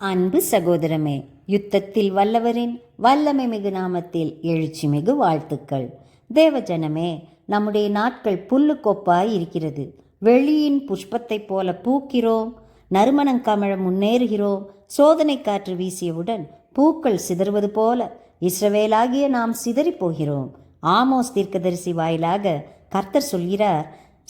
அன்பு சகோதரமே யுத்தத்தில் வல்லவரின் வல்லமை மிகு நாமத்தில் எழுச்சி மிகு வாழ்த்துக்கள். தேவஜனமே நம்முடைய நாட்கள் புல்லு கொப்பாய் இருக்கிறது. வெளியின் புஷ்பத்தைப் போல பூக்கிறோம் நறுமணம் கமழ முன்னேறுகிறோம் சோதனை காற்று வீசியவுடன் பூக்கள் சிதறுவது போல இஸ்ரவேலாகிய நாம் சிதறிப் போகிறோம் ஆமோஸ் தீர்க்கதரிசி வாயிலாக கர்த்தர் சொல்கிறார்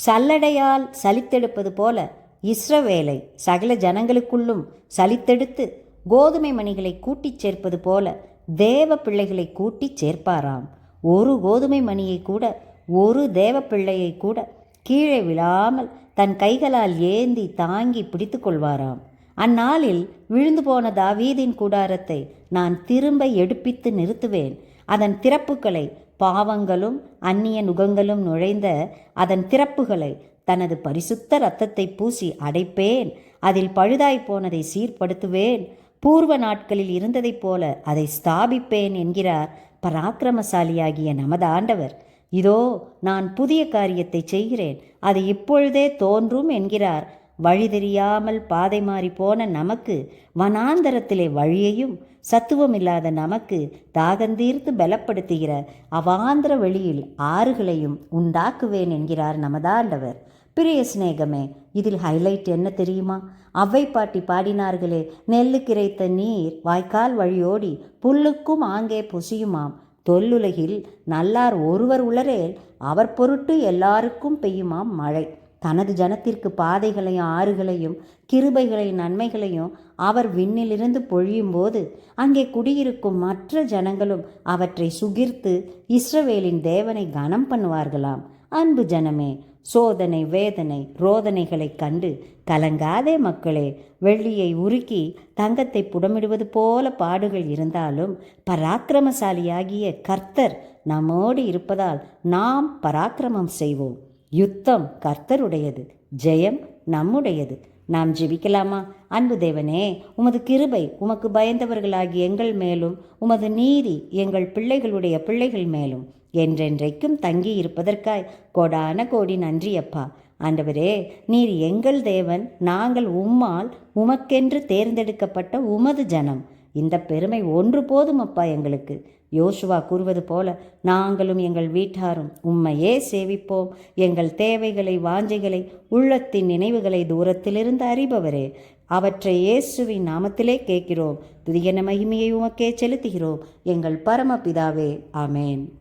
சல்லடையால் சலித்தெடுப்பது போல இஸ்ரவேலை சகல ஜனங்களுக்குள்ளும் சலித்தெடுத்து கோதுமை மணிகளை கூட்டிச் சேர்ப்பது போல தேவ பிள்ளைகளை கூட்டிச் சேர்ப்பாராம். ஒரு கோதுமை மணியை கூட ஒரு தேவ பிள்ளையை கூட கீழே விழாமல் தன் கைகளால் ஏந்தி தாங்கி பிடித்து கொள்வாராம். அந்நாளில் விழுந்து போன தாவீதின் கூடாரத்தை நான் திரும்ப எடுப்பித்து நிறுத்துவேன். அதன் திறப்புகளை பாவங்களும் அந்நிய நுகங்களும் நுழைந்த அதன் திறப்புகளை தனது பரிசுத்த இரத்தத்தை பூசி அடைப்பேன். அதில் பழுதாய் போனதை சீர்படுத்துவேன். பூர்வ நாட்களில் இருந்ததைப் போல அதை ஸ்தாபிப்பேன் என்கிறார் பராக்கிரமசாலியாகிய நமது ஆண்டவர். இதோ நான் புதிய காரியத்தை செய்கிறேன். அது இப்பொழுதே தோன்றும் என்கிறார். வழி தெரியாமல் பாதை மாறி போன நமக்கு வனாந்தரத்திலே வழியையும் சத்துவமில்லாத நமக்கு தாகந்தீர்த்து பலப்படுத்துகிற அவாந்திர வெளியில் ஆறுகளையும் உண்டாக்குவேன் என்கிறார் நமதாண்டவர் பிரிய சிநேகமே இதில் ஹைலைட் என்ன தெரியுமா? அவ்வை பாட்டி பாடினார்களே நெல்லு கிரைத்த நீர் வாய்க்கால் வழியோடி புல்லுக்கும் ஆங்கே புசியுமாம். தொல்லுலகில் நல்லார் ஒருவர் உளரேல் அவர் பொருட்டு எல்லாருக்கும் பெய்யுமாம் மழை. தனது ஜனத்திற்கு பாதைகளையும் ஆறுகளையும் கிருபைகளையும் நன்மைகளையும் அவர் விண்ணிலிருந்து பொழியும்போது அங்கே குடியிருக்கும் மற்ற ஜனங்களும் அவற்றை சுகிர்த்து இஸ்ரவேலின் தேவனை கனம் பண்ணுவார்களாம். அன்பு ஜனமே சோதனை வேதனை ரோதனைகளைக் கண்டு கலங்காதே மக்களே. வெள்ளியை உருக்கி தங்கத்தை புடமிடுவது போல பாடுகள் இருந்தாலும் பராக்கிரமசாலியாகிய கர்த்தர் நம்மோடு இருப்பதால் நாம் பராக்கிரமம் செய்வோம். யுத்தம் கர்த்தருடையது ஜெயம் நம்முடையது. நாம் ஜெபிக்கலாமா? அன்பு தேவனே உமது கிருபை உமக்கு பயந்தவர்களாகி எங்கள் மேலும் உமது நீதி எங்கள் பிள்ளைகளுடைய பிள்ளைகள் மேலும். என்றென்றைக்கும் தங்கி இருப்பதற்காய். கோடான கோடி நன்றி அப்பா. ஆண்டவரே நீர் எங்கள் தேவன் நாங்கள் உம்மால் உமக்கென்று தேர்ந்தெடுக்கப்பட்ட உமது ஜனம். இந்த பெருமை ஒன்று போதும் அப்பா எங்களுக்கு. யோசுவா கூறுவது போல நாங்களும் எங்கள் வீட்டாரும் உம்மையே சேவிப்போம். எங்கள் தேவைகளை வாஞ்சைகளை உள்ளத்தின் நினைவுகளை தூரத்திலிருந்து அறிபவரே. அவற்றை இயேசுவின் நாமத்திலே கேட்கிறோம். துதியன மகிமையை உமக்கே செலுத்துகிறோம். எங்கள் பரமபிதாவே ஆமேன்.